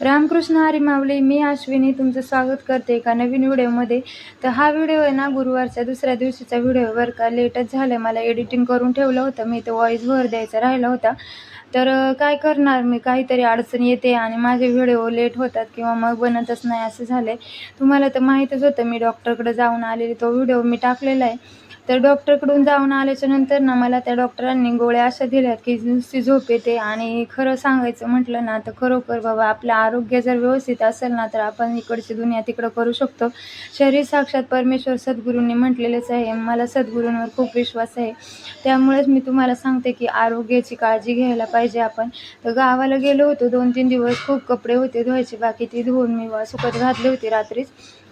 रामकृष्ण हरी माऊली मी अश्विनी तुमचं स्वागत करते एका नवीन व्हिडिओमध्ये. तर हा व्हिडिओ आहे ना गुरुवारच्या दुसऱ्या दिवशीचा व्हिडिओ. बरं का लेटच झालं मला एडिटिंग करून ठेवलं होतं. मी ते व्हॉइस भर द्यायचा राहिला होता. तर काय करणार मी? काहीतरी अडचण येते आणि माझे व्हिडिओ लेट होतात किंवा मग बनतच नाही असं झालं आहे तुम्हाला तर माहीतच होतं मी डॉक्टरकडे जाऊन आलेली. तो व्हिडिओ मी टाकलेला आहे. तर डॉक्टरकडून जाऊन आल्याच्यानंतर ना मला त्या डॉक्टरांनी गोळ्या अशा दिल्यात की नुसती झोप येते आणि खरं सांगायचं म्हटलं ना तर खरोखर बाबा आपलं आरोग्य जर व्यवस्थित असेल ना तर आपण इकडची दुनिया तिकडं करू शकतो. शरीर साक्षात परमेश्वर सद्गुरूंनी म्हटलेलेच आहे. मला सद्गुरूंवर खूप विश्वास आहे. त्यामुळेच मी तुम्हाला सांगते की आरोग्याची काळजी घ्यायला पाहिजे आपण. तर गावाला गेलो होतो दोन तीन दिवस खूप कपडे होते धुवायचे बाकी ती धुवून मी सुकत घातले होते रात्रीच.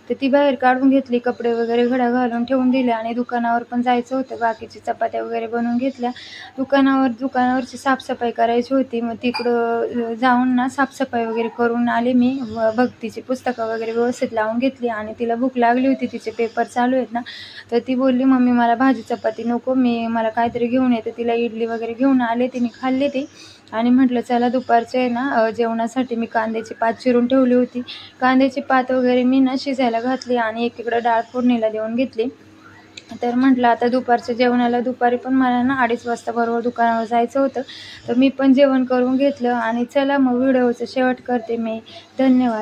तर ती बाहेर काढून घेतली कपडे वगैरे घड्या घालून ठेवून दिले आणि दुकानावर पण जायचं होतं. बाकीची चपात्या वगैरे बनवून घेतल्या. दुकानावर दुकानावरची साफसफाई करायची होती. मग तिकडं जाऊन ना साफसफाई वगैरे करून आले मी. व भक्तीची पुस्तकं वगैरे व्यवस्थित लावून घेतली आणि तिला भूक लागली होती. तिचे पेपर चालू आहेत ना. तर ती बोलली मम्मी मला भाजी चपाती नको. मी मला काहीतरी घेऊन येते तिला इडली वगैरे घेऊन आले. तिने खाल्ली ती. आणि म्हटलं चला दुपारचे आहे ना जेवणासाठी मी कांद्याची पात चिरून ठेवली होती. कांद्याची पात वगैरे मी ना शिजायला घातली आणि एकीकडं डाळ फोडणीला देऊन घेतली. तर म्हटलं आता दुपारच्या जेवणाला दुपारी पण मला ना अडीच वाजता बरोबर दुकानावर जायचं होतं. तर मी पण जेवण करून घेतलं आणि चला मग व्हिडिओचं शेवट करते मी. धन्यवाद.